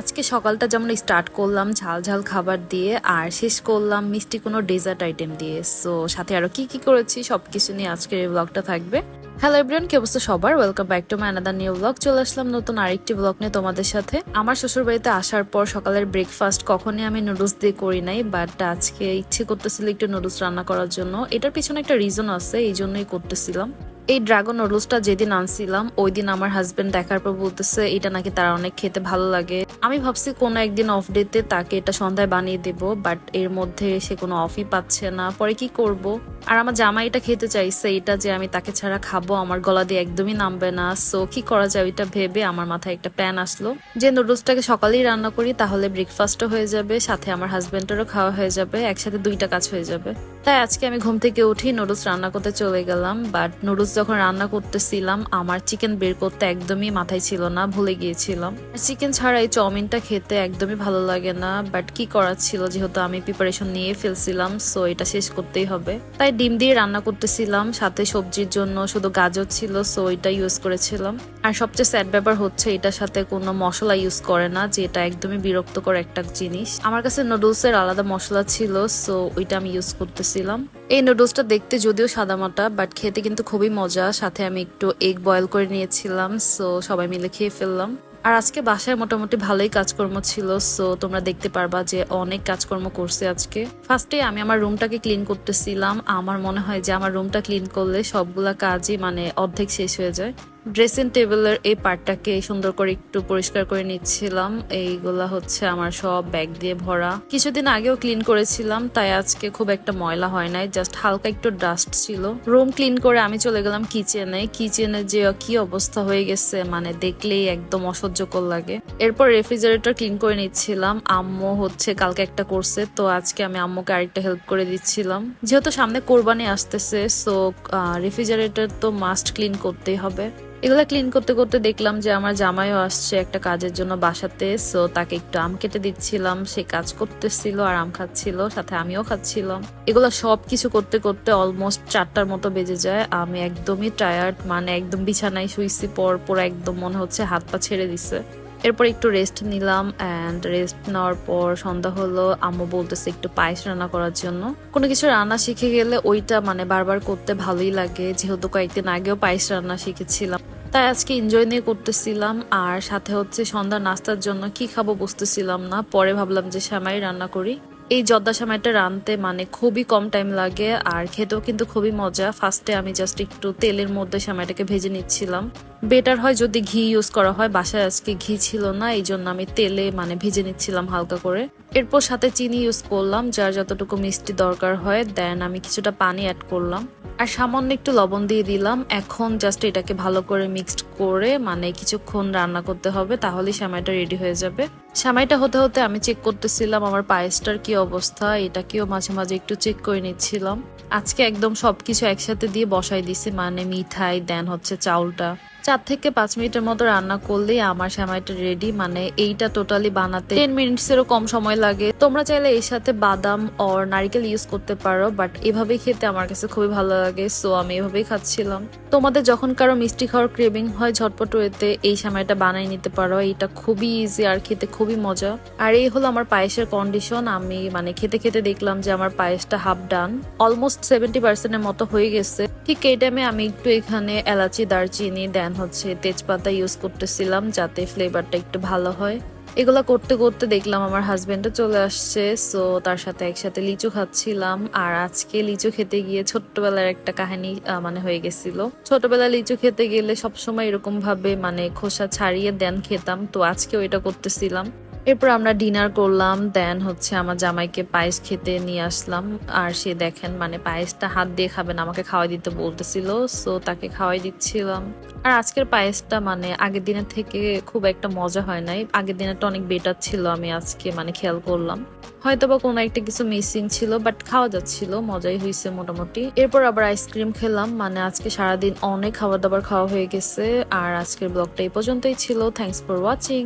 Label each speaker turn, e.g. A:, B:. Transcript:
A: আজকে সকালটা যেমন স্টার্ট করলাম, ঝাল ঝাল খাবার দিয়ে, আর শেষ করলাম মিষ্টি কোনো ডেজার্ট আইটেম দিয়ে। সো সাথে আরও কি কি করেছি সবকিছু নিয়ে আজকের এই ব্লগটা থাকবে। হ্যালো এভরিওয়ান কি অবস্থা সবার? Welcome back to my another new blog চলে আসলাম নতুন আরেকটি ব্লগ নিয়ে তোমাদের সাথে। আমার শ্বশুর বাড়িতে আসার পর সকালের ব্রেকফাস্ট কখনই আমি নুডলস দিয়ে করি নাই বাট আজকে ইচ্ছে করতেছিল একটু নুডলস রান্না করার জন্য। এটার পিছনে একটা রিজন আছে, এই জন্যই করতেছিলাম। এই ড্রাগন নুডলসটা যেদিন আনছিলাম ওই দিন আমার হাজবেন্ড দেখার পর বলতেছে, এটা নাকি তারা অনেক খেতে ভালো লাগে। আমি ভাবছি কোনো একদিন অফ ডেতে তাকে এটা সন্ধ্যায় বানিয়ে দেব বাট এর মধ্যে সে কোনো অফই পাচ্ছে না। পরে কি করব? আর আমার জামাই এটা খেতে চাইছে, এটা যে আমি তাকে ছাড়া খাব, আমার গলা দিয়ে একদমই নামবে না। সো কি করা যায় ওইটা ভেবে আমার মাথায় একটা প্যান আসলো। যে নুডলসটাকে সকালেই রান্না করি, তাহলে ব্রেকফাস্টও হয়ে যাবে, সাথে আমার হাজবেন্ডেরও খাওয়া হয়ে যাবে, একসাথে দুইটা কাজ হয়ে যাবে। তাই আজকে আমি ঘুম থেকে উঠি, নুডলস রান্না করতে চলে গেলাম বাট নুডলস যখন রান্না করতেছিলাম, আমার চিকেন বের করতে একদমই মাথায় ছিল না, ভুলে গিয়েছিলাম। চিকেন ছাড়া এই চাউমিনটা খেতে একদমই ভালো লাগে না বাট কি করার ছিল যেহেতু আমি প্রিপারেশন নিয়ে ফেলছিলাম সো এটা শেষ করতেই হবে। তাই ডিম দিয়ে রান্না করতেছিলাম, সাথে সবজির জন্য শুধু গাজর ছিল সো এটা ইউজ করেছিলাম। আর সবচেয়ে স্যাড ব্যাপার হচ্ছে, এটার সাথে কোনো মশলা ইউজ করে না, যেটা একদমই বিরক্তকর একটা জিনিস। আমার কাছে নুডলসের আলাদা মশলা ছিল সো ওইটা আমি ইউজ করতেছিলাম। এই নুডলসটা দেখতে যদিও সাদামাটা বাট খেতে কিন্তু খুবই মজা। সাথে আমি একটু এগ বয়েল করে নিয়েছিলাম সো সবাই মিলে খেয়ে ফেললাম। আর আজকে বাসায় মোটামুটি ভালোই কাজকর্ম ছিল সো তোমরা দেখতে পারবা যে অনেক কাজকর্ম করছে আজকে। ফার্স্টে আমি আমার রুমটাকে ক্লিন করতেছিলাম, আমার মনে হয় যে আমার রুমটা ক্লিন করলে সবগুলা কাজই মানে অর্ধেক শেষ হয়ে যায়। ড্রেসিং টেবিলের এই পার্টটাকে সুন্দর করে একটু পরিষ্কার করে নিচ্ছিলাম। এইগুলা হচ্ছে আমার সব ব্যাগ দিয়ে ভরা। কিছুদিন আগেও ক্লিন করেছিলাম, তাই আজকে খুব একটা ময়লা হয় নাই জাস্ট হালকা একটু ডাস্ট ছিল। রুম ক্লিন করে আমি চলে গেলাম কিচেনে কিচেনে যে কি অবস্থা হয়ে গেছে মানে দেখলেই একদম অসহ্যকর লাগে। এরপর রেফ্রিজারেটর ক্লিন করে নিচ্ছিলাম। আম্মু হচ্ছে কালকে একটা করছে, তো আজকে আমি আম্মুকে আরেকটা হেল্প করে দিচ্ছিলাম। যেহেতু সামনে কোরবানি আসতেছে সো রেফ্রিজারেটর তো মাস্ট ক্লিন করতেই হবে। এগুলা ক্লিন করতে করতে দেখলাম যে আমার জামাইও আসছে একটা কাজের জন্য বাসাতে সো তাকে একটু আম কেটে দিচ্ছিলাম। সে কাজ করতেছিল আর আম খাচ্ছিল, সাথে আমিও খাচ্ছিলাম। এগুলো সব কিছু করতে করতে অলমোস্ট চারটার মতো বেজে যায়। আমি একদমই টায়ার্ড মানে একদম বিছানায় শুইছি পর পর একদম মনে হচ্ছে হাত পা ছেড়ে দিছে। এরপর একটু রেস্ট নিলাম অ্যান্ড রেস্ট নেওয়ার পর সন্ধ্যা হলো, আম্মু বলতেছে একটু পায়েস রান্না করার জন্য। কোনো কিছু রান্না শিখে গেলে ওইটা মানে বারবার করতে ভালোই লাগে। যেহেতু কয়েকদিন আগেও পায়েস রান্না শিখেছিলাম। তাই আজকে এনজয় নিয়ে করতেছিলাম। আর সাথে হচ্ছে সন্ধ্যা নাস্তার জন্য কি খাব বুঝতেছিলাম না। পরে ভাবলাম যে শ্যামাই রান্না করি। এই জর্দা সামাইটা রানতে মানে খুবই কম টাইম লাগে, আর খেতেও কিন্তু খুবই মজা। ফার্স্টে আমি জাস্ট একটু তেলের মধ্যে সামাইটাকে ভেজে নিচ্ছিলাম। বেটার হয় যদি ঘি ইউজ করা হয়, বাসায় আজকে ঘি ছিল না এই জন্য আমি তেলে মানে ভেজে নিচ্ছিলাম হালকা করে। এরপর সাথে চিনি ইউজ করলাম, যার যতটুকু মিষ্টি দরকার হয় দেন আমি কিছুটা পানি অ্যাড করলাম। আর সামান্য একটু লবণ দিয়ে দিলাম। এখন জাস্ট এটাকে ভালো করে মিক্সড করে মানে কিছুক্ষণ রান্না করতে হবে তাহলে সামাইটা রেডি হয়ে যাবে। সামাইটা হতে হতে আমি চেক করতেছিলাম আমার পায়েসটার কি অবস্থা, এটাকেও মাঝে মাঝে একটু চেক করে নিচ্ছিলাম। আজকে একদম সবকিছু একসাথে দিয়ে বসাই দিছি মানে মিঠাই দেন হচ্ছে চাউলটা। চার থেকে পাঁচ মিনিটের মতো রান্না করলেই আমার সেমাইটা রেডি মানে এইটা টোটালি বানাতে টেন মিনিটস এরও কম সময় লাগে। তোমরা চাইলে এর সাথে বাদাম অর নারিকেল ইউজ করতে পারো বাট এভাবেই খেতে আমার কাছে খুবই ভালো লাগে সো আমি এভাবেই খাচ্ছিলাম। তোমাদের যখন কারও মিষ্টি খাওয়ার ক্রেভিং হয়, ঝটপট ওয়েতে এই সেমাইটা বানাই নিতে পারো এটা খুবই ইজি আর খেতে খুবই মজা। আর এই হলো আমার পায়েসের কন্ডিশন আমি মানে খেতে খেতে দেখলাম যে আমার পায়েসটা হাফ ডান অলমোস্ট সেভেন্টি পার্সেন্টের মতো হয়ে গেছে। ঠিক এই টাইমে আমি একটু এখানে এলাচি, দারচিনি, দেন হচ্ছে তেজপাতা ইউজ করতেছিলাম যাতে ফ্লেভারটা একটু ভালো হয়। এগুলো করতে করতে দেখলাম আমার হাজব্যান্ডও চলে আসছে সো তার সাথে একসাথে লিচু খাচ্ছিলাম। আর আজকে লিচু খেতে গিয়ে ছোট্টবেলার একটা কাহিনী মানে হয়ে গেছিল। ছোটবেলা লিচু খেতে গেলে সবসময় এরকম ভাবে মানে খোসা ছাড়িয়ে দেন খেতাম, তো আজকেও এটা করতেছিলাম। এরপর আমরা ডিনার করলাম দেন হচ্ছে আমার জামাইকে পায়েস খেতে নিয়ে আসলাম। আর সে দেখেন মানে পায়েসটা হাত দিয়ে খাবেন, আমাকে খাওয়াই দিতে বলতেছিল সো তাকে খাওয়াই দিচ্ছিলাম। আর আজকের পায়েসটা মানে আগের দিনের থেকে খুব একটা মজা হয় নাই। আগের দিনেরটা অনেক বেটার ছিল, আমি আজকে মানে খেয়াল করলাম। হয়তো বা কোনো একটা কিছু মিসিং ছিল বাট খাওয়া যাচ্ছিল, মজাই হয়েছে মোটামুটি। এরপর আবার আইসক্রিম খেলাম মানে আজকে সারাদিন অনেক খাবার দাবার খাওয়া হয়ে গেছে। আর আজকের ব্লগটা এই পর্যন্তই ছিল থ্যাংকস ফর ওয়াচিং